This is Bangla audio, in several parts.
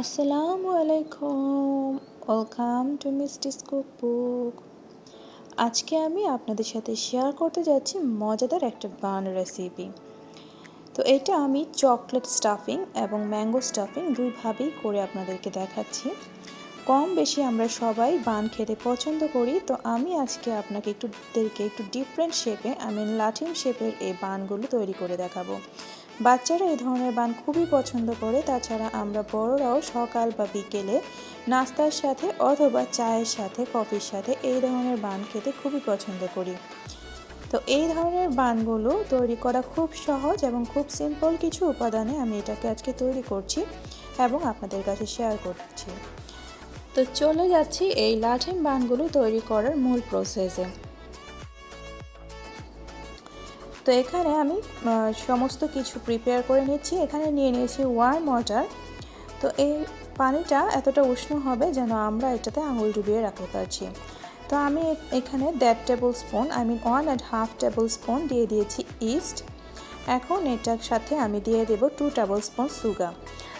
আসসালামু আলাইকুম। ওয়েলকাম টু মিস্টিস কুক বুক আজকে আমি আপনাদের সাথে শেয়ার করতে যাচ্ছি মজাদার একটা বান রেসিপি তো এটা আমি চকলেট স্টাফিং এবং ম্যাঙ্গো স্টাফিং দুইভাবেই করে আপনাদেরকে দেখাচ্ছি। কম বেশি আমরা সবাই বান খেতে পছন্দ করি। তো আমি আজকে আপনাকে একটু একটু ডিফারেন্ট শেপে আমি লাঠিম শেপের এই বানগুলো তৈরি করে দেখাবো। বাচ্চারা এই ধরনের বান খুবই পছন্দ করে। তাছাড়া আমরা বড়রাও সকাল বা বিকেলে নাস্তার সাথে অথবা চায়ের সাথে, কফির সাথে এই ধরনের বান খেতে খুবই পছন্দ করি। তো এই ধরনের বানগুলো তৈরি করা খুব সহজ এবং খুব সিম্পল কিছু উপাদানে আমি এটাকে আজকে তৈরি করছি এবং আপনাদের কাছে শেয়ার করছি। তো চলে যাচ্ছি এই লাঠিম বানগুলো তৈরি করার মূল প্রসেসে তো এখানে আমি সমস্ত কিছু প্রিপেয়ার করে নিচ্ছি। এখানে নিয়ে নিয়েছি ওয়ার্ম ওয়াটার তো এই পানিটা এতটা উষ্ণ হবে যেন আমরা এটাতে আঙুল ডুবিয়ে রাখতে পারছি। তো আমি এখানে দেড় tablespoon I mean one and half tablespoon দিয়ে দিয়েছি ইস্ট এখন এটার সাথে আমি দিয়ে দেব টু টেবিল স্পুন সুগার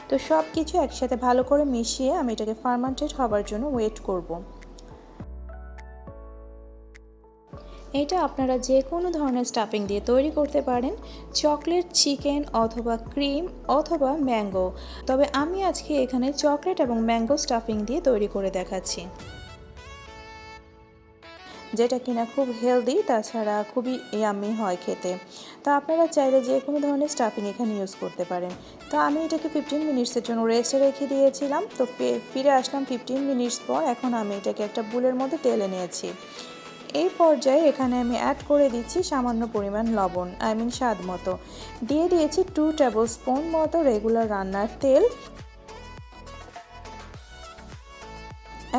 তো সব কিছু একসাথে ভালো করে মিশিয়ে আমি এটাকে ফার্মান্টেড হবার জন্য ওয়েট করব। এটা আপনারা যে কোনো ধরনের স্টাফিং দিয়ে তৈরি করতে পারেন চকলেট চিকেন অথবা ক্রিম অথবা ম্যাঙ্গো তবে আমি আজকে এখানে চকলেট এবং ম্যাঙ্গো স্টাফিং দিয়ে তৈরি করে দেখাচ্ছি। যেটা কিনা খুব হেলদি তাছাড়া খুবই ইয়ামি হয় খেতে। তো আপনারা চাইলে যে কোনো ধরনের স্টাফিং এখানে ইউজ করতে পারেন। তো আমি এটাকে ফিফটিন মিনিটসের জন্য রেস্টে রেখে দিয়েছিলাম। তো ফিরে আসলাম ফিফটিন মিনিটস পর। এখন আমি এটাকে একটা বুলের মধ্যে তেলে নিয়েছি। এই পর্যায়ে এখানে আমি অ্যাড করে দিচ্ছি সামান্য পরিমাণ লবণ আই মিন স্বাদ মতো। দিয়ে দিয়েছি টু টেবিল স্পুন মতো রেগুলার রান্নার তেল।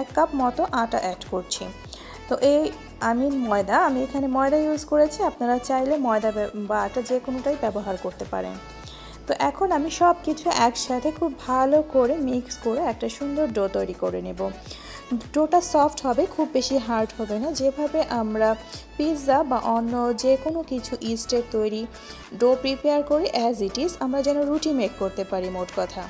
এক কাপ মতো আটা অ্যাড করছি। তো এই আমি ময়দা, আমি এখানে ময়দা ইউজ করেছি, আপনারা চাইলে ময়দা বা আটা যে কোনোটাই ব্যবহার করতে পারেন। তো এখন আমি সব কিছু একসাথে খুব ভালো করে মিক্স করে একটা সুন্দর ডো তৈরি করে নেব। ডোটা সফট হবে, খুব বেশি হার্ড হবে না। যেভাবে আমরা পিৎজা বা অন্য যে কোনো কিছু ইস্টের তৈরি ডো প্রিপেয়ার করি অ্যাজ ইট ইজ আমরা যেন রুটি মেক করতে পারি, মোট কথা।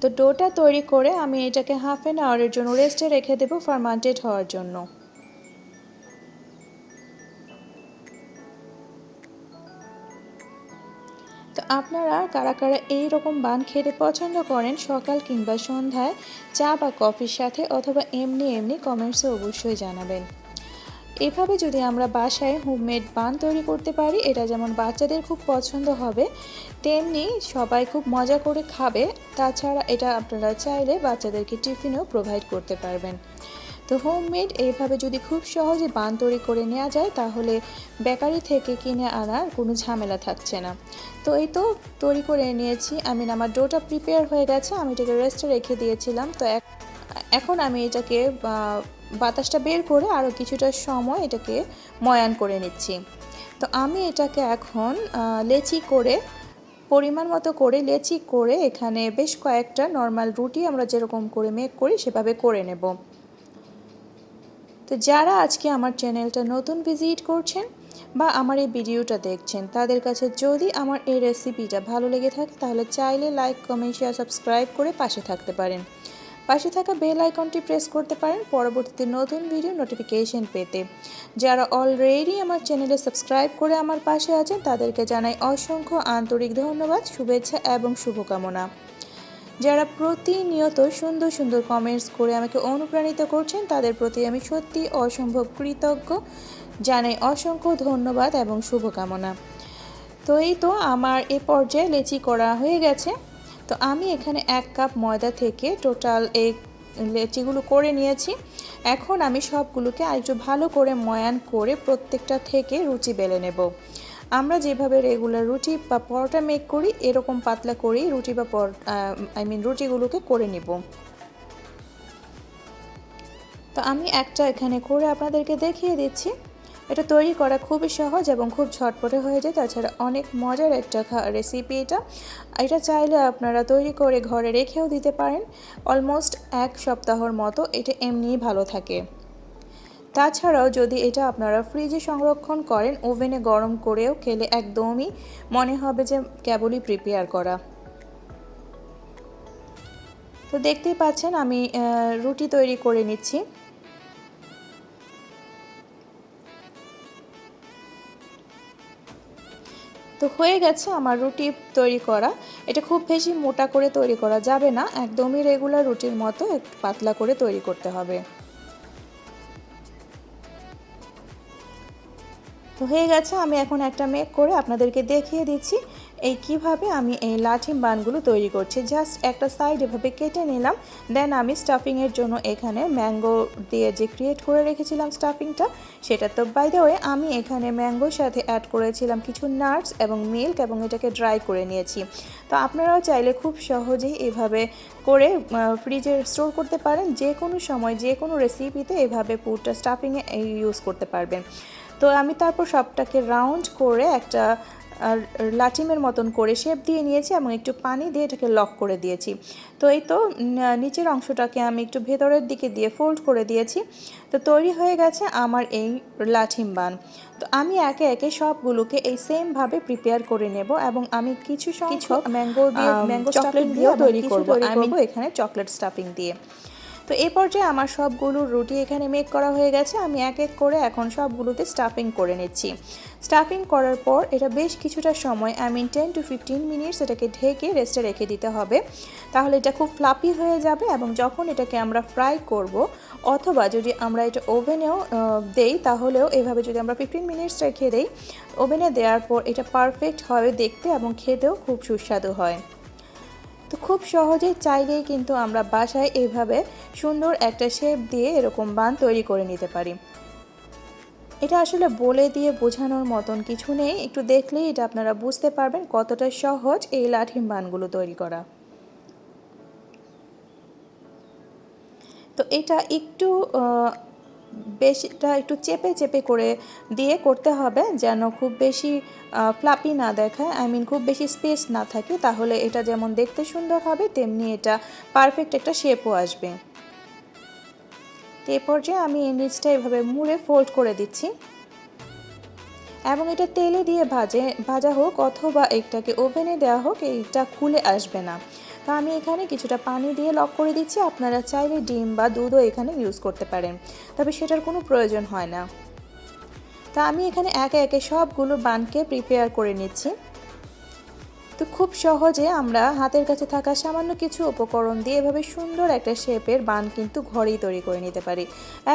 তো ডোটা তৈরি করে আমি এটাকে হাফ অ্যান আওয়ারের জন্য রেস্টে রেখে দেবো ফার্মান্টেড হওয়ার জন্য। আপনারা কারা কারা এই রকম বান খেতে পছন্দ করেন সকাল কিংবা সন্ধ্যায়, চা বা কফির সাথে অথবা এমনি এমনি কমেন্টসে অবশ্যই জানাবেন। এভাবে যদি আমরা বাসায় হোমমেড বান তৈরি করতে পারি, এটা যেমন বাচ্চাদের খুব পছন্দ হবে, তেমনি সবাই খুব মজা করে খাবে। তাছাড়া এটা আপনারা চাইলে বাচ্চাদেরকে টিফিনেও প্রোভাইড করতে পারবেন। তো হোমমেড এইভাবে যদি খুব সহজে বান তৈরি করে নেওয়া যায়, তাহলে বেকারি থেকে কিনে আনার কোনো ঝামেলা থাকছে না। তো এই তো তৈরি করে নিয়েছি। আমি আমার ডোটা প্রিপেয়ার হয়ে গেছে। আমি এটাকে রেস্টে রেখে দিয়েছিলাম। তো এখন আমি এটাকে বাতাসটা বের করে আরও কিছুটা সময় এটাকে ময়ান করে নিচ্ছি। তো আমি এটাকে এখন লেচি করে, পরিমাণ মতো করে লেচি করে এখানে বেশ কয়েকটা নর্মাল রুটি আমরা যেরকম করে মেক করি, সেভাবে করে নেব। তো যারা আজকে আমার চ্যানেলটা নতুন ভিজিট করছেন বা আমার এই ভিডিওটা দেখছেন, তাদের কাছে যদি আমার এই রেসিপিটা ভালো লেগে থাকে, তাহলে চাইলে লাইক কমেন্ট শেয়ার সাবস্ক্রাইব করে পাশে থাকতে পারেন। পাশে থাকা বেল আইকনটি প্রেস করতে পারেন পরবর্তীতে নতুন ভিডিও নোটিফিকেশন পেতে। যারা অলরেডি আমার চ্যানেলে সাবস্ক্রাইব করে আমার পাশে আছেন, তাদেরকে জানাই অসংখ্য আন্তরিক ধন্যবাদ, শুভেচ্ছা এবং শুভকামনা। যারা প্রতিনিয়ত সুন্দর সুন্দর কমেন্টস করে আমাকে অনুপ্রাণিত করছেন, তাদের প্রতি আমি সত্যি অসম্ভব কৃতজ্ঞ। জানাই অসংখ্য ধন্যবাদ এবং শুভকামনা। তো এই তো আমার এ পর্যায়ে লেচি করা হয়ে গেছে। তো আমি এখানে এক কাপ ময়দা থেকে টোটাল এই লেচিগুলো করে নিয়েছি। এখন আমি সবগুলোকে আরেকটু ভালো করে ময়ান করে প্রত্যেকটা থেকে রুচি বেলে নেব। আমরা যেভাবে রেগুলার রুটি বা পরোটা মেক করি, এরকম পাতলা করেই রুটি বা পর আই মিন রুটিগুলোকে করে নিব। তো আমি একটা এখানে করে আপনাদেরকে দেখিয়ে দিচ্ছি। এটা তৈরি করা খুবই সহজ এবং খুব ঝটপটে হয়ে যায়। তাছাড়া অনেক মজার একটা রেসিপি এটা। এটা চাইলে আপনারা তৈরি করে ঘরে রেখেও দিতে পারেন। অলমোস্ট এক সপ্তাহর মতো এটা এমনিই ভালো থাকে। তাছাড়াও যদি এটা আপনারা ফ্রিজে সংরক্ষণ করেন, ওভেনে গরম করেও খেলে একদমই মনে হবে যে কেবলই প্রিপেয়ার করা। তো দেখতেই পাচ্ছেন আমি রুটি তৈরি করে নিচ্ছি। তো হয়ে গেছে আমার রুটি তৈরি করা। এটা খুব বেশি মোটা করে তৈরি করা যাবে না, একদমই রেগুলার রুটির মতো পাতলা করে তৈরি করতে হবে। তো হয়ে গেছে, আমি এখন একটা মেক করে আপনাদেরকে দেখিয়ে দিচ্ছি এই কীভাবে আমি এই লাঠি বানগুলো তৈরি করছি। জাস্ট একটা সাইড এভাবে কেটে নিলাম দেন আমি স্টাফিংয়ের জন্য এখানে ম্যাঙ্গো দিয়ে যে ক্রিয়েট করে রেখেছিলাম স্টাফিংটা সেটা তো বাই দ্য ওয়ে আমি এখানে ম্যাঙ্গোর সাথে অ্যাড করেছিলাম কিছু নাটস এবং মিল্ক এবং এটাকে ড্রাই করে নিয়েছি। তো আপনারাও চাইলে খুব সহজেই এভাবে করে ফ্রিজে স্টোর করতে পারেন যে কোনো সময় যে কোনো রেসিপিতে এভাবে পুরটা স্টাফিংয়ে ইউজ করতে পারবেন। তো আমি তারপর সবটাকে রাউন্ড করে একটা আর লাটিমের মতন করে শেপ দিয়ে নিয়েছি এবং একটু পানি দিয়ে এটাকে লক করে দিয়েছি। তো এই তো নিচের অংশটাকে আমি একটু ভেতরের দিকে দিয়ে ফোল্ড করে দিয়েছি। তো তৈরি হয়ে গেছে আমার এই লাঠিম বান। তো আমি একে একে সবগুলোকে এই সেমভাবে প্রিপেয়ার করে নেব এবং আমি কিছু কিছু ম্যাঙ্গো দিয়ে ম্যাঙ্গো চকলেট দিয়েও তৈরি করব। আমি এখানে চকলেট স্টাফিং দিয়ে। তো এই পর্যায়ে আমার সবগুলো রুটি এখানে মেক করা হয়ে গেছে। আমি এক এক করে এখন সবগুলোতে স্টাফিং করে নিচ্ছি। স্টাফিং করার পর এটা বেশ কিছুটা সময় I mean ten to fifteen minutes এটাকে ঢেকে রেস্টে রেখে দিতে হবে। তাহলে এটা খুব ফ্লাপি হয়ে যাবে এবং যখন এটাকে আমরা ফ্রাই করব অথবা যদি আমরা এটা ওভেনেও দেই, তাহলেও এভাবে যদি আমরা ফিফটিন মিনিটস রেখে দেই ওভেনে দেওয়ার পর এটা পারফেক্ট হবে দেখতে এবং খেতেও খুব সুস্বাদু হয়। তো খুব সহজেই চাইলেই কিন্তু আমরা বাসায় এইভাবে সুন্দর একটা শেপ দিয়ে এরকম বান তৈরি করে নিতে পারি। এটা আসলে বলে দিয়ে বোঝানোর মতন কিছু নেই। একটু দেখলেই এটা আপনারা বুঝতে পারবেন কতটা সহজ এই লাঠিম বানগুলো তৈরি করা। তো এটা একটু বেশিটা একটু চেপে চেপে করে দিয়ে করতে হবে যেন খুব বেশি ফ্লাপি না দেখায়। আই মিন খুব বেশি স্পেস না থাকে। তাহলে এটা যেমন দেখতে সুন্দর হবে, তেমনি এটা পারফেক্ট একটা শেপও আসবে। তো এ পর্যায়ে আমি এই নিচটা এভাবে মুড়ে ফোল্ড করে দিচ্ছি। এবং এটা তেলে দিয়ে ভাজে, ভাজা হোক অথবা এটাকে ওভেনে দেওয়া হোক, এইটা খুলে আসবে না। তো আমি এখানে কিছুটা পানি দিয়ে লক করে দিচ্ছি। আপনারা চাইলে ডিম বা দুধও এখানে ইউজ করতে পারেন। তবে সেটার কোনো প্রয়োজন হয় না। তা আমি এখানে একে একে সবগুলো বানকে প্রিপেয়ার করে নিচ্ছি। তো খুব সহজে আমরা হাতের কাছে থাকা সামান্য কিছু উপকরণ দিয়ে এভাবে সুন্দর একটা শেপের বান কিন্তু ঘরেই তৈরি করে নিতে পারি।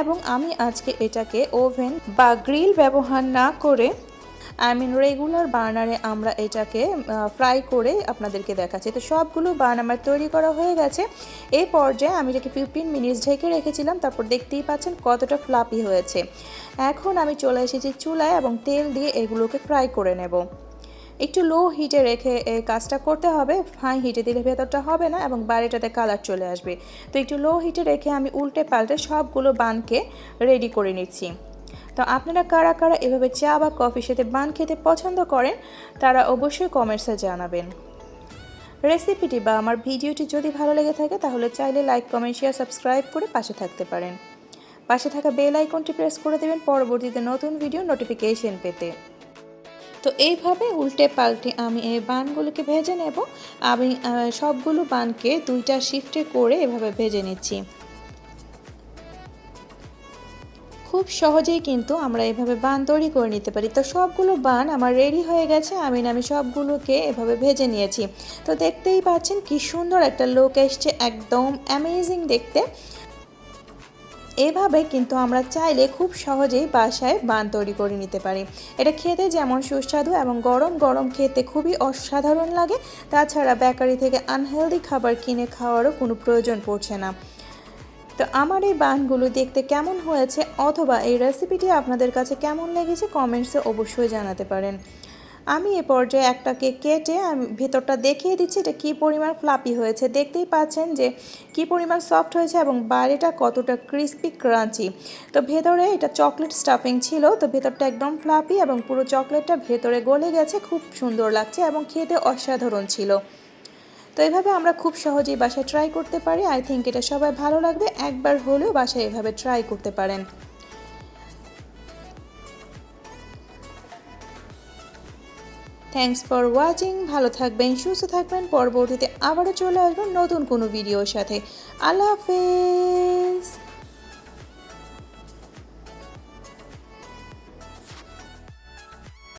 এবং আমি আজকে এটাকে ওভেন বা গ্রিল ব্যবহার না করে আই মিন রেগুলার বার্নারে আমরা এটাকে ফ্রাই করে আপনাদেরকে দেখাচ্ছি। তো সবগুলো বার্ন আমার তৈরি করা হয়ে গেছে। এই পর্যায়ে আমি এটাকে ফিফটিন মিনিটস ঢেকে রেখেছিলাম, তারপর দেখতেই পাচ্ছেন কতটা ফ্লাপি হয়েছে। এখন আমি চলে এসেছি চুলায় এবং তেল দিয়ে এগুলোকে ফ্রাই করে নেব। একটু লো হিটে রেখে এই কাজটা করতে হবে। হাই হিটে দিলে ভেতরটা হবে না এবং বাইরেটাতে কালার চলে আসবে। তো একটু লো হিটে রেখে আমি উল্টে পাল্টে সবগুলো বানকে রেডি করে নিচ্ছি। তো আপনারা কারা কারা এভাবে চা বা কফির সাথে বান খেতে পছন্দ করেন, তারা অবশ্যই কমেন্টসে জানাবেন। রেসিপিটি বা আমার ভিডিওটি যদি ভালো লেগে থাকে, তাহলে চাইলে লাইক, কমেন্ট, শেয়ার, সাবস্ক্রাইব করে পাশে থাকতে পারেন। পাশে থাকা বেল আইকনটি প্রেস করে দেবেন পরবর্তীতে নতুন ভিডিও নোটিফিকেশন পেতে। তো এইভাবে উল্টে পাল্টে আমি এই বানগুলোকে ভেজে নেব। আমি সবগুলো বানকে দুইটা শিফটে করে এভাবে ভেজে নিচ্ছি। খুব সহজেই কিন্তু আমরা এভাবে বান তৈরি করে নিতে পারি। তো সবগুলো বান আমার রেডি হয়ে গেছে, আমি আমি সবগুলোকে এভাবে ভেজে নিয়েছি। তো দেখতেই পাচ্ছেন কি সুন্দর একটা লোক এসছে, একদম অ্যামেজিং দেখতে। এভাবে কিন্তু আমরা চাইলে খুব সহজেই বাসায় বান তৈরি করে নিতে পারি। এটা খেতে যেমন সুস্বাদু এবং গরম গরম খেতে খুবই অসাধারণ লাগে। তাছাড়া বেকারি থেকে আনহেলদি খাবার কিনে খাওয়ারও কোনো প্রয়োজন পড়ছে না। তো আমার এই বানগুলো দেখতে কেমন হয়েছে অথবা এই রেসিপিটি আপনাদের কাছে কেমন লেগেছে কমেন্টসে অবশ্যই জানাতে পারেন। আমি এ পর্যায়ে একটাকে কেটে আমি ভেতরটা দেখিয়ে দিচ্ছি এটা কী পরিমাণ ফ্লাপি হয়েছে। দেখতেই পাচ্ছেন যে কি পরিমাণ সফট হয়েছে এবং বাইরেটা কতটা ক্রিস্পি ক্রাঞ্চি তো ভেতরে এটা চকলেট স্টাফিং ছিল, তো ভেতরটা একদম ফ্লাপি এবং পুরো চকলেটটা ভেতরে গলে গেছে, খুব সুন্দর লাগছে এবং খেতে অসাধারণ ছিল। তো এভাবে আমরা খুব সহজেই বাসায় ট্রাই করতে পারি। আই থিঙ্ক এটা সবাই ভালো লাগবে। একবার হলেও বাসায় এভাবে ট্রাই করতে পারেন। থ্যাংকস ফর ওয়াচিং ভালো থাকবেন, সুস্থ থাকবেন। পরবর্তীতে আবারও চলে আসবেন নতুন কোনো ভিডিওর সাথে। আল্লাহ হাফেজ।